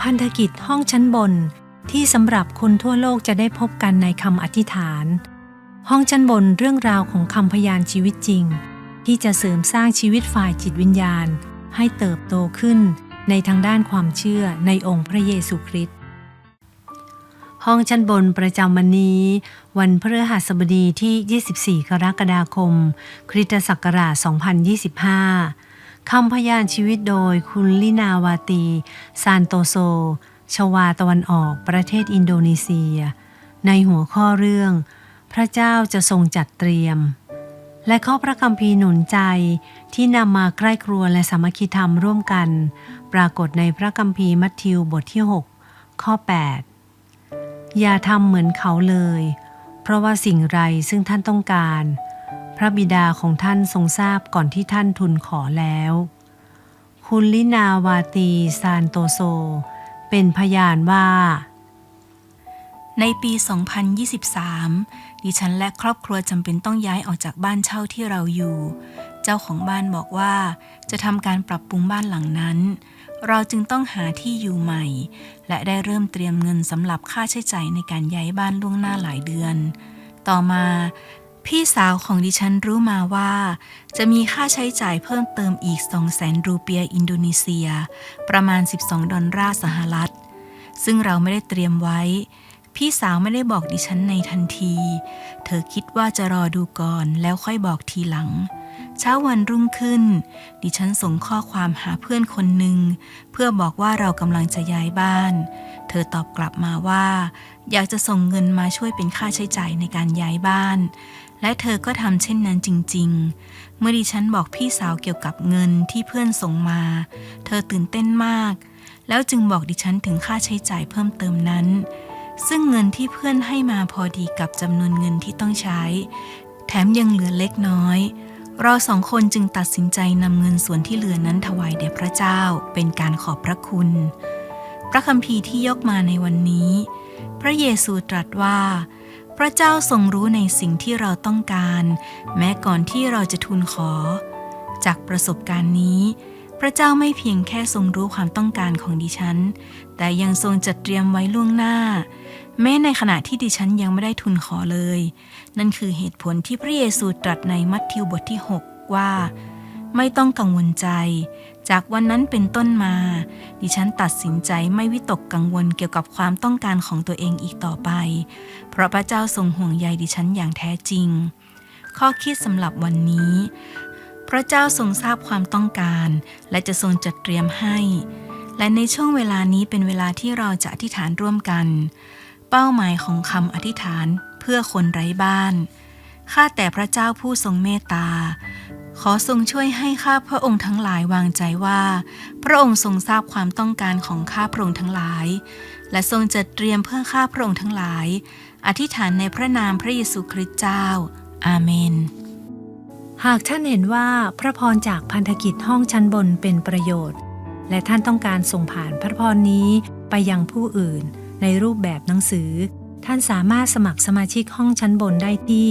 พันธกิจห้องชั้นบนที่สำหรับคนทั่วโลกจะได้พบกันในคำอธิษฐาน ห้องชั้นบนเรื่องราวของคำพยานชีวิตจริง ที่จะเสริมสร้างชีวิตฝ่ายจิตวิญญาณ ให้เติบโตขึ้นในทางด้านความเชื่อในองค์พระเยซูคริสต์ห้องชั้นบนประจำวันนี้ วันพฤหัสบดีที่ 24 กรกฎาคม คริสตศักราช 2025 คำพยานชีวิตโดยคุณลินาวาตี ซานโตโซ ชวาตะวันออกประเทศอินโดนีเซีย ในหัวข้อเรื่อง พระเจ้าจะทรงจัดเตรียม และข้อพระคัมภีร์หนุนใจที่นำมาใกล้ครัวและสามัคคีธรรมร่วมกัน ปรากฏในพระคัมภีรมัทธิวบทที่ 6 ข้อ 8 อย่าทำเหมือนเขาเลย เพราะว่าสิ่งไรซึ่งท่านต้องการ ระบิดาของท่านทรงทราบก่อนที่ท่านทูลขอแล้ว คุณลินาวาตีซานโตโซ เป็นพยานว่า ในปี 2023 ดิฉันและครอบครัวจำเป็นต้องย้ายออกจากบ้านเช่าที่เราอยู่ เจ้าของบ้านบอกว่าจะทำการปรับปรุงบ้านหลังนั้น เราจึงต้องหาที่อยู่ใหม่ และได้เริ่มเตรียมเงินสำหรับค่าใช้จ่ายในการย้ายบ้านล่วงหน้าหลายเดือนต่อมา พี่สาวของดิฉันรู้มาว่า จะมีค่าใช้จ่ายเพิ่มเติมอีก 200,000 รูเปียอินโดนีเซีย ประมาณ 12 ดอลลาร์สหรัฐ ซึ่งเราไม่ได้เตรียมไว้ พี่สาวไม่ได้บอกดิฉันในทันที เธอคิดว่าจะรอดูก่อนแล้วค่อยบอกทีหลัง เช้าวันรุ่งขึ้น ดิฉันส่งข้อความหาเพื่อนคนหนึ่ง เพื่อบอกว่าเรากำลังจะย้ายบ้าน เธอตอบกลับมาว่า อยากจะส่งเงินมาช่วยเป็นค่าใช้จ่ายในการย้ายบ้าน และเธอก็ทำเช่นนั้นจริง ๆ เมื่อดิฉันบอกพี่สาวเกี่ยวกับเงินที่เพื่อนส่งมา เธอตื่นเต้นมาก แล้วจึงบอกดิฉันถึงค่าใช้จ่ายเพิ่มเติมนั้น ซึ่งเงินที่เพื่อนให้มาพอดีกับจำนวนเงินที่ต้องใช้ แถมยังเหลือเล็กน้อย เราสองคนจึงตัดสินใจนำเงินส่วนที่เหลือนั้นถวายแด่พระเจ้า เป็นการขอบพระคุณ พระคัมภีร์ที่ยกมาในวันนี้ พระเยซูตรัสว่า พระเจ้าทรงรู้ในสิ่งที่เราต้องการ แม้ก่อนที่เราจะทูลขอ จากประสบการณ์นี้ พระเจ้าไม่เพียงแค่ทรงรู้ความต้องการของดิฉัน แต่ยังทรงจัดเตรียมไว้ล่วงหน้า แม้ในขณะที่ดิฉันยังไม่ได้ทุนขอเลย นั่นคือเหตุผลที่พระเยซูตรัสในมัทธิวบทที่ 6 ว่า ไม่ต้องกังวลใจ จากวันนั้นเป็นต้นมา ดิฉันตัดสินใจไม่วิตกกังวลเกี่ยวกับความต้องการของตัวเองอีกต่อไป เพราะพระเจ้าทรงห่วงใยดิฉันอย่างแท้จริง ข้อคิดสำหรับวันนี้ พระเจ้าทรงทราบความต้องการ และจะทรงจัดเตรียมให้ และในช่วงเวลานี้เป็นเวลาที่เราจะอธิษฐานร่วมกัน เป้าหมายของคำอธิษฐานเพื่อคนไร้บ้านข้าแต่พระเจ้าผู้ทรงเมตตา ขอทรงช่วยให้ข้าพระองค์ทั้งหลายวางใจว่า พระองค์ทรงทราบความต้องการของข้าพระองค์ทั้งหลาย และทรงจัดเตรียมเพื่อข้าพระองค์ทั้งหลาย อธิษฐานในพระนามพระเยซูคริสต์เจ้า อาเมน หากท่านเห็นว่าพระพรจากพันธกิจห้องชั้นบนเป็นประโยชน์ และท่านต้องการส่งผ่านพระพรนี้ไปยังผู้อื่น ในรูปแบบหนังสือ ท่านสามารถสมัครสมาชิกห้องชั้นบนได้ที่